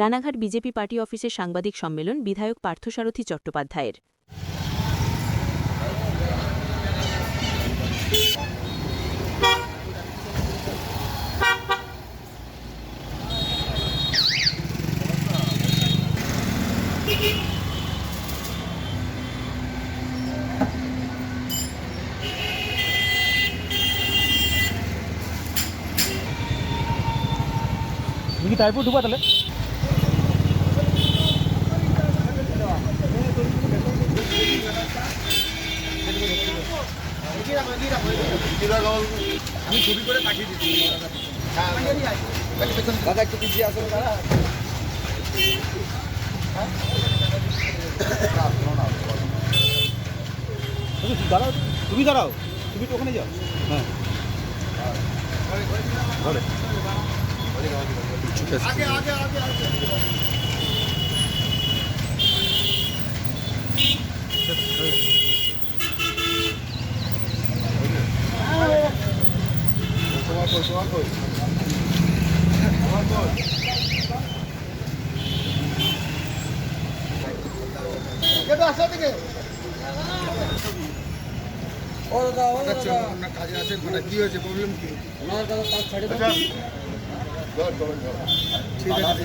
Ranaghat BJP party অফিসে সাংবাদিক সম্মেলন বিধায়ক পার্থসারথী চট্টোপাধ্যায়ের। কি তারপর ঢুকা তাহলে? আমি ছবি করে পাঠিয়ে দিচ্ছি। দাদা একটু পিছিয়ে আসুন তুমি দাঁড়াও তুমি দাঁড়াও। তুমি তো ওখানে যাও। হ্যাঁ। ঘরে আগে আগে আগে আগে। কাজে আছে কি হয়েছে প্রবলেম কি ঠিক আছে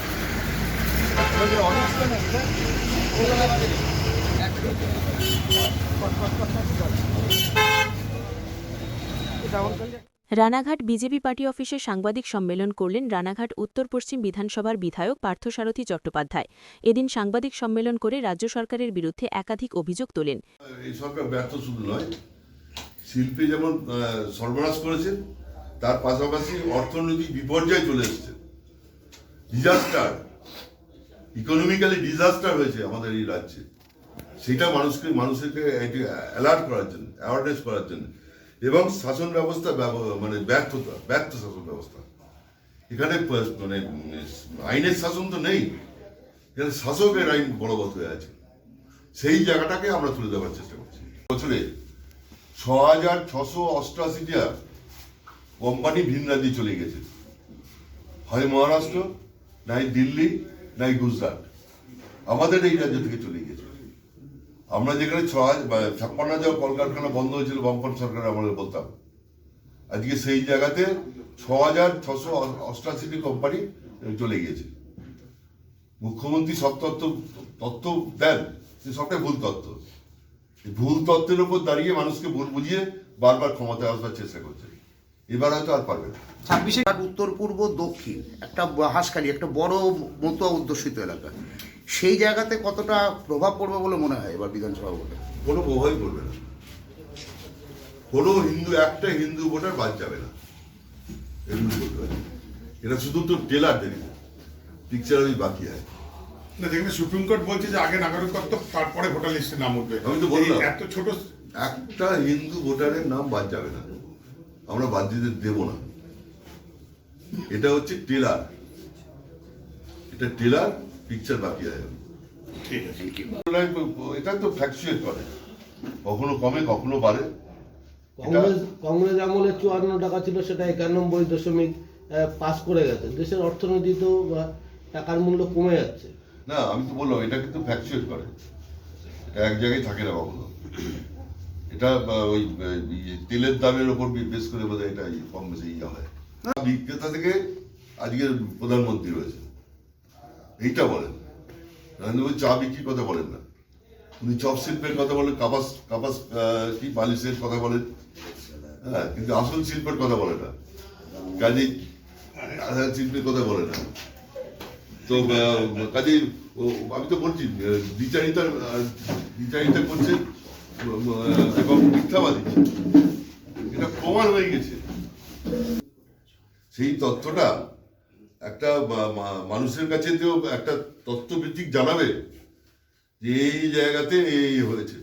রানাঘাট বিজেপি পার্টি অফিসে সাংবাদিক সম্মেলন করলেন রানাঘাট উত্তর পশ্চিম বিধানসভার বিধায়ক পার্থসারথী চট্টোপাধ্যায়। এদিন সাংবাদিক সম্মেলন করে রাজ্য সরকারের বিরুদ্ধে একাধিক অভিযোগ তোলেন। এই সরকার ব্যর্থ শুধু নয়, শিল্পে যেমন সর্বনাশ করেছে তার পাশাপাশি অর্থনৈতিক বিপর্যয় চলে এসছে। ডিজাস্টার ইকোনমিক্যালি ডিজাস্টার হয়েছে আমাদের এই রাজ্যে। সেটা মানুষকে মানুষকে অ্যালার্ট করার জন্য অ্যাওয়ারনেস করার জন্য। এবং শাসন ব্যবস্থা ব্যব- মানে ব্যর্থতা, ব্যর্থ শাসন ব্যবস্থা। এখানে মানে আইনের শাসন তো নেই। এখানে শাসকের আইন বলবৎ হয়ে আছে। সেই জায়গাটাকে আমরা তুলে দেওয়ার চেষ্টা করছি। বছরে ছ হাজার ছশো অষ্টআশিটা কোম্পানি ভিন রাজ্যে চলে গেছে। হয় মহারাষ্ট্র, নাই দিল্লি নাই গুজরাট। আমাদের এই রাজ্য থেকে চলে গেছে আমরা যেখানে ছ ছাপ্পান্ন হাজার কলকারখানা বন্ধ হয়েছিল বামপন সরকার আমলে বলতাম। আজকে সেই জায়গাতে ছ হাজার ছশো অষ্টাশিটি কোম্পানি চলে গিয়েছে। মুখ্যমন্ত্রী সব তত্ত্ব তত্ত্ব দেন সবটাই ভুল তত্ত্ব। ভুল তত্ত্বের উপর দাঁড়িয়ে মানুষকে ভুল বুঝিয়ে বারবার ক্ষমতায় আসবার চেষ্টা করছে। এবার হয়তো আর পারবে না। ছাব্বিশে উত্তর পূর্ব দক্ষিণ একটা হাঁসখালি একটা বড় মতো অধ্যুষিত এলাকা। সেই জায়গাতে কতটা প্রভাব পড়বে বলে মনে হয় এবার বিধানসভা ভোটে? কোনো প্রভাবই পড়বে না। কোনো হিন্দু একটা হিন্দু ভোটার বাদ যাবে না। এগুলো বলতে পারি। এটা শুধু তো টেলার দেরি পিকচার ওই বাকি হয় না যেখানে সুপ্রিম কোর্ট বলছে যে আগে নাগরিকত্ব তারপরে ভোটার লিস্টে নাম উঠবে। আমি তো বললাম। এত ছোট একটা হিন্দু ভোটারের নাম বাদ যাবে না। আমরা বাদ দিতে দেব না। এটা হচ্ছে টেলার এটা টেলার পিকচার বাকি আছে। ঠিক আছে। এটা তো ফ্ল্যাকচুয়েট করে। কখনো কমে কখনো বাড়ে। কংগ্রেস কংগ্রেস আমলে চুয়ান্ন টাকা ছিল সেটা একানব্বই দশমিক আহ, পাস করে গেছে। দেশের অর্থনীতি তো টাকার মূল্য কমে যাচ্ছে। না আমি তো বললাম এটা কিন্তু ফ্ল্যাকচুয়েট করে। এক জায়গায় থাকে না কখনো। এটা ওই তেলের দামের ওপর বেশ করে বোধহয় এটা কম বেশি ইয়ে হয়। বিক্রেতা থেকে আজকের প্রধানমন্ত্রী রয়েছে এইটা বলেন। নরেন্দ্র মোদী চা বিক্রির কথা বলেন না। উনি চপ শিল্পের কথা বলেন কাপাস কাপাস কি বালিশের কথা বলেন। হ্যাঁ কিন্তু আসল শিল্পের কথা বলে না। কাজে শিল্পের কথা বলে না। তো কাজে আমি তো বলছি দ্বিচারিতা আহ, করছে এবং মিথ্যাবাদী এটা প্রমাণ হয়ে গেছে সেই তথ্যটা একটা মানুষের কাছে তো একটা তথ্যভিত্তিক জানাবে যে এই জায়গাতে এই হয়েছে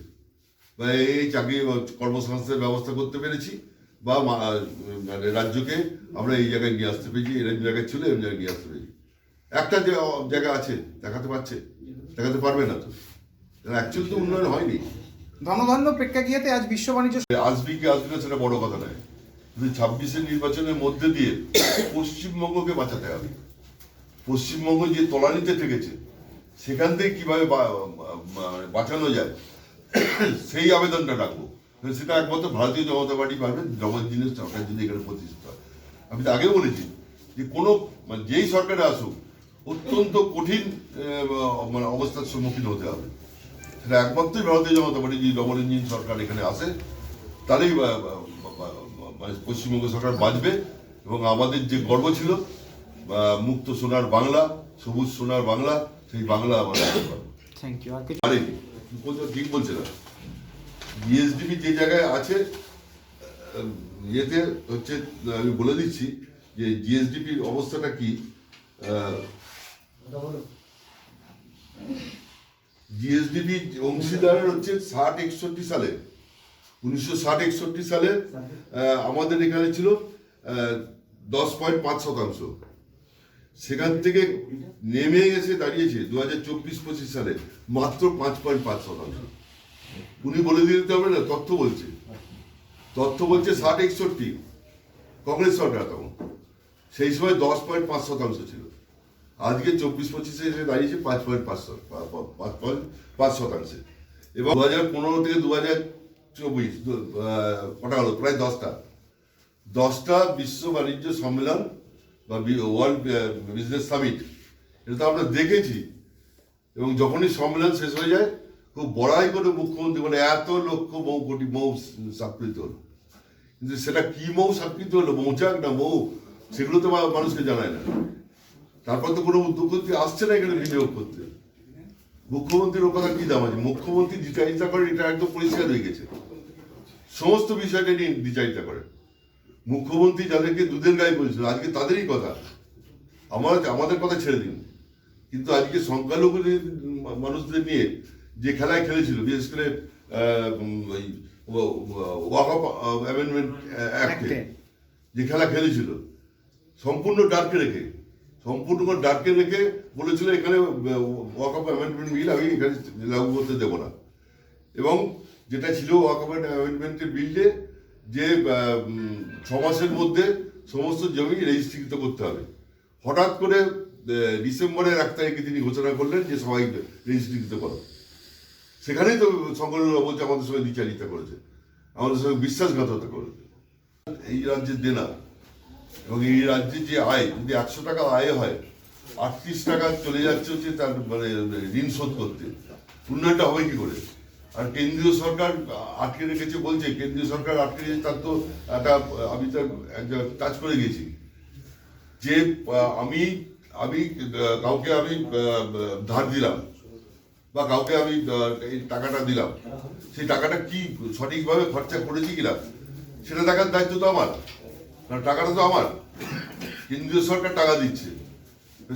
বা এই চাকরি কর্মসংস্থানের ব্যবস্থা করতে পেরেছি বা মানে রাজ্যকে আমরা এই জায়গায় নিয়ে আসতে পেরেছি এরকম জায়গায় ছিল এরকম জায়গায় নিয়ে আসতে পেরেছি। একটা যে জায়গা আছে, দেখাতে পারছে? দেখাতে পারবে না তো? অ্যাকচুয়াল তো উন্নয়ন হয়নি। ধনধান্য প্রেক্ষাগৃহেতে আজ বিশ্ব বাণিজ্য আসবি কি আসবি না সেটা বড় কথা নয়। কিন্তু ছাব্বিশের নির্বাচনের মধ্যে দিয়ে পশ্চিমবঙ্গকে বাঁচাতে হবে। পশ্চিমবঙ্গ যে তলানিতে ঠেকেছে সেখান থেকে কীভাবে বা- বাঁচানো যায়, সেই আবেদনটা রাখব। সেটা একমাত্র ভারতীয় জনতা পার্টি পারবে জগৎদিনের সরকার যদি এখানে প্রতিষ্ঠিত। হয় আমি তো আগেও বলেছি যে কোনো মানে যেই সরকারে আসুক, অত্যন্ত কঠিন মানে অবস্থার সম্মুখীন হতে হবে। সেটা একমাত্রই ভারতীয় জনতা পার্টি যে ডবল ইঞ্জিন সরকার এখানে আসে তারই মানে পশ্চিমবঙ্গ সরকার বাঁচবে এবং আমাদের যে গর্ব ছিল বা মুক্ত সোনার বাংলা সবুজ সোনার বাংলা সেই বাংলা আমরা থ্যাংক ইউ আরে বলছো ঠিক বলছে না। জিএসডিপি যে জায়গায় আছে ইয়েতে হচ্ছে আমি বলে দিচ্ছি যে জিএসডিপির অবস্থাটা কি জিএসডিপি অংশীদার হচ্ছে ষাট একষট্টি সালে, উনিশশো ষাট একষট্টি সালে আমাদের এখানে ছিল দশ পয়েন্ট পাঁচ শতাংশ। সেখান থেকে নেমে গেছে দাঁড়িয়েছে দু হাজার চব্বিশ পঁচিশ সালে, মাত্র পাঁচ পয়েন্ট পাঁচ শতাংশ। উনি বলে দিতে হবে না, তথ্য বলছে। তথ্য বলছে ষাট একষট্টি, কংগ্রেস সরকার তখন। সেই সময় দশ পয়েন্ট পাঁচ শতাংশ ছিল। আজকে চব্বিশ পঁচিশে এসে দাঁড়িয়েছে পাঁচ পয়েন্ট পাঁচ পাঁচ পয়েন্ট পাঁচ শতাংশে। এবং দু হাজার পনেরো থেকে দু হাজার চব্বিশ কটা হলো? প্রায় দশটা। দশটা বিশ্ব বাণিজ্য সম্মেলন বা ওয়ার্ল্ড বিজনেস সামিট এটা তো আমরা দেখেছি। এবং যখনই সম্মেলন শেষ হয়ে যায়, খুব বড়াই করে মুখ্যমন্ত্রী মানে এত লক্ষ মৌ কোটি মৌ স্বীকৃত হলো। কিন্তু সেটা কি মৌ স্বীকৃত হলো? মৌচাক না মৌ? সেগুলো তো মানুষকে জানায় না। তারপর তো কোনো উদ্যোগপতি আসছে না এখানে বিনিয়োগ করতে। মুখ্যমন্ত্রীর কথা কি দাম আছে? মুখ্যমন্ত্রী দ্বিচারিতা করে এটা একদম পরিষ্কার হয়ে গেছে। সমস্ত বিষয়টা নিয়ে দ্বিচারিতা করে। মুখ্যমন্ত্রী যাদেরকে দুধের গায়ে বলেছিল আজকে তাদেরই কথা। আমার আমাদের কথা ছেড়ে দিন। কিন্তু আজকে সংখ্যালঘু মানুষদের নিয়ে যে খেলায় খেলেছিল বিশেষ করে আহ, ওই ওয়াক আপ অ্যামেন্ডমেন্ট অ্যাক্টে। যে খেলা খেলেছিল সম্পূর্ণ ডার্কে রেখে। সম্পূর্ণ ডার্কে রেখে বলেছিল, এখানে ওয়াক আপ অ্যামেন্ডমেন্ট বিল আমি এখানে লাগু করতে দেবো না। এবং যেটা ছিল ওয়াক আপ অ্যামেন্ডমেন্টের বিলে যে ছ মাসের মধ্যে সমস্ত জমি রেজিস্ট্রিকৃত করতে হবে। হঠাৎ করে ডিসেম্বরের এক তারিখে তিনি ঘোষণা করলেন যে সবাই রেজিস্ট্রিকৃত করো। সেখানেই তো সংগঠনরা বলছে আমাদের সঙ্গে দ্বিচারিতা করেছে। আমাদের সঙ্গে বিশ্বাসঘাতকতা করেছে। এই রাজ্যের দেনা। এবং এই রাজ্যে যে আয়, যদি একশো টাকা আয় হয়, আটত্রিশ টাকা চলে যাচ্ছে হচ্ছে তার মানে ঋণ শোধ করতে। উন্নয়নটা হবে কি করে? আর কেন্দ্রীয় সরকার আটকে রেখেছে বলছে, কেন্দ্রীয় সরকার আটকে রেখেছে, তার তো একটা, আমি তার একটা টাচ করে গেছি। যে, আমি আমি, কাউকে আমি, ধার দিলাম, বা কাউকে আমি, এই টাকাটা দিলাম, সেই টাকাটা কি সঠিকভাবে খরচা করেছি কিনা, সেটা দেখার দায়িত্ব তো আমার। কারণ টাকাটা তো আমার। কেন্দ্রীয় সরকার টাকা দিচ্ছে।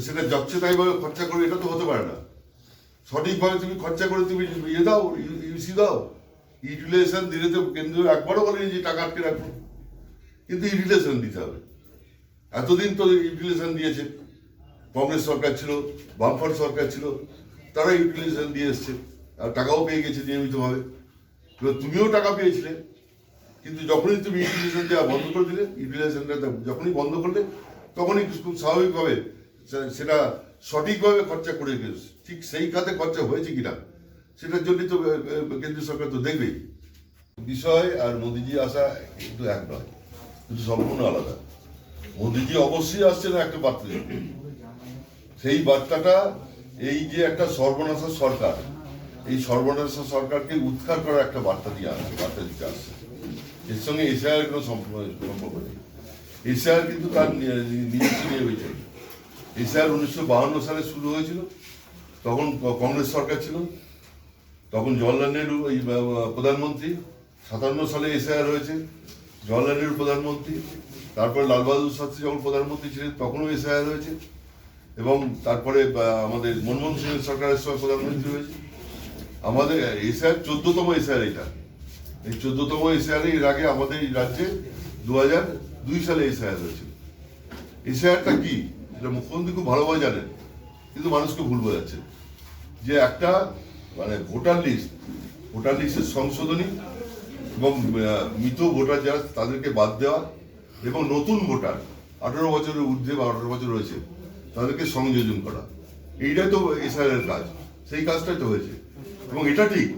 সেটা যাচ্ছে তাইভাবে খরচা করবে, এটা তো হতে পারে না। সঠিকভাবে তুমি খরচা করে তুমি ইয়ে দাও, ইউসি দাও। ইউটিলাইজেশন দিলে তো কেন্দ্র একবারও বলেনি যে টাকা আটকে রাখো কিন্তু ইউটিলাইজেশন দিতে হবে। এতদিন তো ইউটিলাইজেশন দিয়েছে। কংগ্রেস সরকার ছিল, বামফ্রন্ট সরকার ছিল, তারা ইউটিলাইজেশন দিয়ে এসছে। আর টাকাও পেয়ে গেছে নিয়মিতভাবে। তুমিও টাকা পেয়েছিলে। কিন্তু যখনই তুমি ইউটিলাইজেশন দেওয়া বন্ধ করে দিলে ইউটিলাইজেশনটা যখনই বন্ধ করলে, তখনই খুব স্বাভাবিকভাবে সেটা সঠিকভাবে খরচা করে গেছে। ঠিক সেই খাতে খরচা হয়েছে কিনা, সেটার জন্যই তো, কেন্দ্রীয় সরকার তো দেখবেই বিষয় আর মোদিজি আসা কিন্তু এক নয়, কিন্তু সম্পূর্ণ আলাদা। মোদিজি অবশ্যই আসছেন একটা বার্তা সেই বার্তাটা, এই যে একটা সর্বনাশা সরকার, এই সর্বনাশা সরকারকে উৎখাত করার একটা বার্তা দিয়ে আসছে, বার্তা দিতে আসছে। এর সঙ্গে এশিয়ার কোনো সম্পর্ক নেই এশিয়ার কিন্তু তার নিজস্ব নিয়ে হয়েছে এসআইআর উনিশশো বাহান্ন সালে শুরু হয়েছিল তখন কংগ্রেস সরকার ছিল. তখন জওয়াহরলাল নেহরু এই প্রধানমন্ত্রী সাতান্ন সালে এসআইআর হয়েছে. জওয়াহরলাল নেহরু প্রধানমন্ত্রী তারপরে লাল বাহাদুর শাস্ত্রী যখন প্রধানমন্ত্রী ছিলেন, তখনও এসআইআর হয়েছে. এবং তারপরে আমাদের মনমোহন সিংয়ের সরকারের সময় প্রধানমন্ত্রী হয়েছে। আমাদের এসআইআর চোদ্দতম এসআইআর এটা। এই চোদ্দতম এসআইআর এর আগে আমাদের এই রাজ্যে দু হাজার দুই সালে এসআইআর হয়েছিল। এসআইআরটা কি? এটা মুখ্যমন্ত্রী খুব ভালোভাবে জানেন, কিন্তু মানুষকে ভুল বোঝাচ্ছে। যে একটা মানে ভোটার লিস্ট, ভোটার লিস্টের সংশোধনী এবং মৃত ভোটার যারা, তাদেরকে বাদ দেওয়া এবং নতুন ভোটার, আঠারো বছরের ঊর্ধ্বে বা আঠারো বছর রয়েছে, তাদেরকে সংযোজন করা। এইটাই তো এসআইআর এর কাজ। সেই কাজটাই তো হয়েছে। এবং এটা ঠিক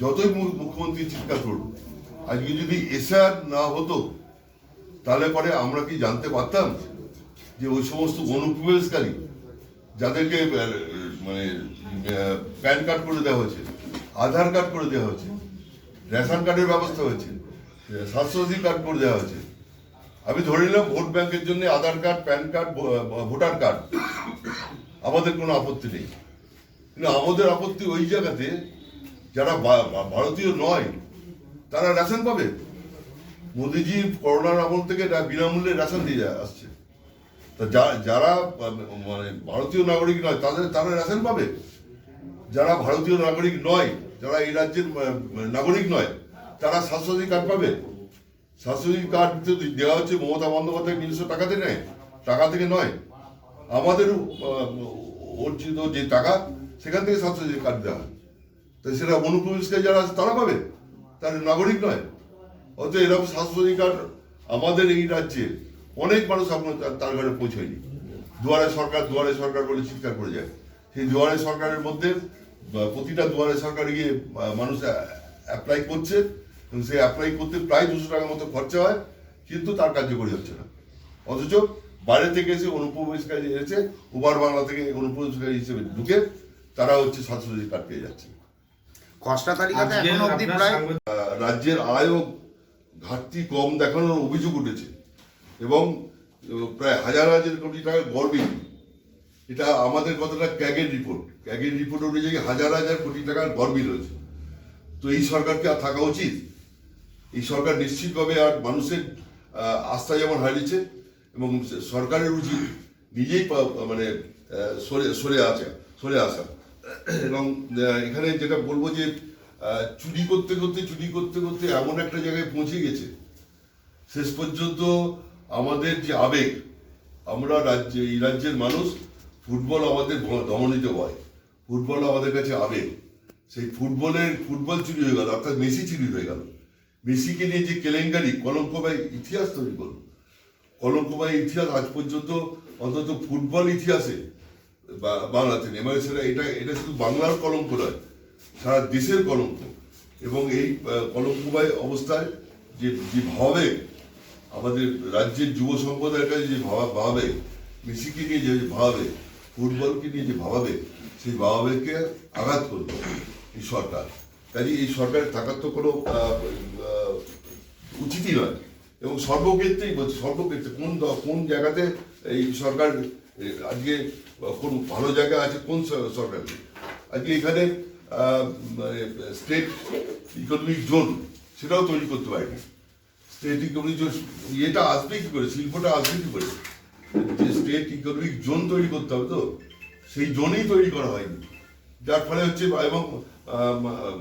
যতই মুখ্যমন্ত্রী চিৎকার করুন আজকে যদি এসআর না হতো, তাহলে পরে আমরা কি জানতে পারতাম যে ওই সমস্ত অনুপ্রবেশকারী যাদেরকে মানে প্যান কার্ড করে দেওয়া হয়েছে, আধার কার্ড করে দেওয়া হয়েছে, রেশন কার্ডের ব্যবস্থা হয়েছে, স্বাস্থ্যসাথী কার্ড করে দেওয়া হয়েছে। আমি ধরে নিলাম ভোট ব্যাংকের জন্য Aadhaar card, PAN card voter card. আমাদের কোনো আপত্তি নেই। কিন্তু আমাদের আপত্তি ওই জায়গাতে যারা ভারতীয় নয়, তারা রেশন পাবে। মোদিজি করোনার আমল থেকে বিনামূল্যে রেশন দিয়ে আসছে। তা যারা মানে ভারতীয় নাগরিক নয়, তাদের তারা রেশন পাবে। যারা ভারতীয় নাগরিক নয়, যারা এই রাজ্যের নাগরিক নয়, তারা স্বাস্থ্যসাথী কার্ড পাবে। স্বাস্থ্যসাথী কার্ড তো দেওয়া হচ্ছে মমতা বন্দ্যোপাধ্যায় নিজস্ব টাকাতে নেয়, টাকা থেকে নয়। আমাদের অর্জিত যে টাকা, সেখান থেকে স্বাস্থ্যসাথী কার্ড দেওয়া হয়। তো সেটা অনুপ্রবেশকারী যারা আছে, তারা পাবে। তার নাগরিক নয়। অতএব এরকম স্বাস্থ্যসাথী কার্ড আমাদের এই রাজ্যে অনেক মানুষ আপনার তার- ঘরে পৌঁছয়নি। দুয়ারে সরকার দুয়ারে সরকার বলে চিৎকার করে যায়। সেই দুয়ারে সরকারের মধ্যে প্রতিটা দুয়ারে সরকার গিয়ে মানুষ অ্যাপ্লাই করছে। এবং সেই অ্যাপ্লাই করতে প্রায় দুশো টাকার মতো খরচা হয়, কিন্তু তার কার্যকরী হচ্ছে না। অথচ বাইরে থেকে এসে অনুপ্রবেশকারী এসেছে উবার বাংলা থেকে অনুপ্রবেশকারী হিসেবে ঢুকে, তারা হচ্ছে স্বাস্থ্যসাথী কার্ড পেয়ে যাচ্ছে। খসড়া তালিকাতে এখন অবধি প্রায় রাজ্যের আয় ও ঘাটতি কম দেখানোর অভিযোগ উঠেছে এবং প্রায় হাজার হাজার কোটি টাকা গর্বিত এটা আমাদের কথাটা ক্যাগের রিপোর্ট। ক্যাগের রিপোর্ট অনুযায়ী হাজার হাজার কোটি টাকার গর্বিত রয়েছে তো এই সরকারকে আর থাকা উচিত। এই সরকার নিশ্চিতভাবে আর মানুষের আস্থা যেমন হারিয়েছে এবং সরকারের উচিত নিজেই মানে সরে সরে আসা সরে আসা। এবং এখানে যেটা বলব যে চুরি করতে করতে, চুরি করতে করতে এমন একটা জায়গায় পৌঁছে গেছে। শেষ পর্যন্ত আমাদের যে আবেগ, আমরা রাজ্যে, এই রাজ্যের মানুষ ফুটবল আমাদের দমনিত হয়। ফুটবল আমাদের কাছে আবেগ। সেই ফুটবলের, ফুটবল চুরি হয়ে গেল, অর্থাৎ মেসি চুরি হয়ে গেল। মেসিকে নিয়ে যে কেলেঙ্কারি কলঙ্কবাই ইতিহাস তৈরি করল কলঙ্কবাই ইতিহাস আজ পর্যন্ত অন্তত ফুটবল ইতিহাসে বাংলাতে নেই। মানে সেটা এটা এটা শুধু বাংলার কলঙ্ক নয়, সারা দেশের কলঙ্ক। এবং এই কলঙ্কময় অবস্থায় যে যে ভাবে আমাদের রাজ্যের যুব সম্প্রদায়ের কাছে যে ভাবা ভাবে মেসিকে নিয়ে যে ভাবে ফুটবলকে নিয়ে যে ভাবাবে, সেই ভাবাবেগকে আঘাত করল এই সরকার। কাজে এই সরকার থাকার তো কোনো উচিতই নয়। এবং সর্বক্ষেত্রেই বলছি, সর্বক্ষেত্রে কোন কোন জায়গাতে এই সরকার আজকে কোন ভালো জায়গা আছে কোন সরকার আজকে এখানে স্টেট ইকোনমিক জোন সেটাও তৈরি করতে পারেনি। স্টেট ইকোনমিক জোন ইয়েটা আসবে কি করে? শিল্পটা আসবে কি করে? যে স্টেট ইকোনমিক জোন তৈরি করতে হবে তো, সেই জোনই তৈরি করা হয়নি। যার ফলে হচ্ছে, এবং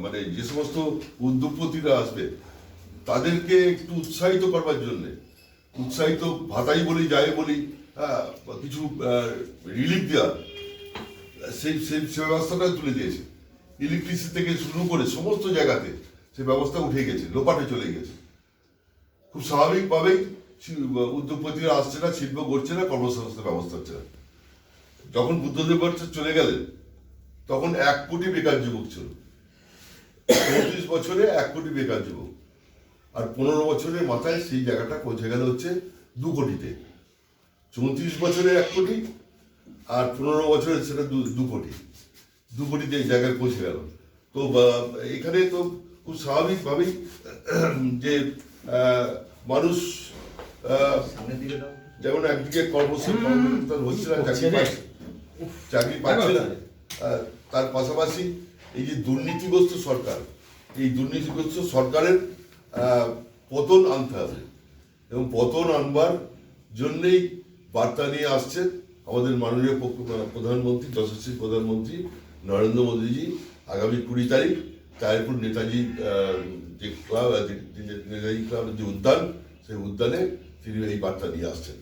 মানে যে সমস্ত উদ্যোগপতিরা আসবে, তাদেরকে একটু উৎসাহিত করবার জন্যে, উৎসাহিত ভাতাই বলি, যাই বলি হ্যাঁ কিছু রিলিফ দেওয়া সেই সেই সে ব্যবস্থাটা তুলে দিয়েছে। ইলেকট্রিসিটি থেকে শুরু করে সমস্ত জায়গাতে সে ব্যবস্থা উঠে গেছে, লোপাটে চলে গেছে। খুব স্বাভাবিকভাবেই উদ্যোগপতিরা আসছে না, শিল্প করছে না কর্মসংস্থান ব্যবস্থা হচ্ছে না। যখন বুদ্ধদেব চলে গেলেন, তখন এক কোটি বেকার যুবক ছিল। চৌত্রিশ বছরে এক কোটি বেকার যুবক। আর পনেরো বছরের মাথায় সেই জায়গাটা পৌঁছে গেল হচ্ছে দু কোটিতে। চৌত্রিশ বছরে এক কোটি আর পনেরো বছরে সেটা দু কোটি। দু কোটিতে এই জায়গায় পৌঁছে গেল। তো এখানে তো খুব স্বাভাবিকভাবেই যে মানুষ যেমন একদিকে কর্মসংস্থান হচ্ছে না চাকরি পাচ্ছে। চাকরি পাচ্ছে না। তার পাশাপাশি এই যে দুর্নীতিগ্রস্ত সরকার এই দুর্নীতিগ্রস্ত সরকারের পতন আনতে হবে। এবং পতন আনবার জন্যেই বার্তা নিয়ে আসছেন আমাদের মাননীয় প্রধানমন্ত্রী, যশস্বী প্রধানমন্ত্রী নরেন্দ্র মোদীজি আগামী কুড়ি তারিখ তারপর নেতাজি যে ক্লাব নেতাজি ক্লাবের যে উদ্যান, সেই উদ্যানে তিনি এই বার্তা নিয়ে আসছেন।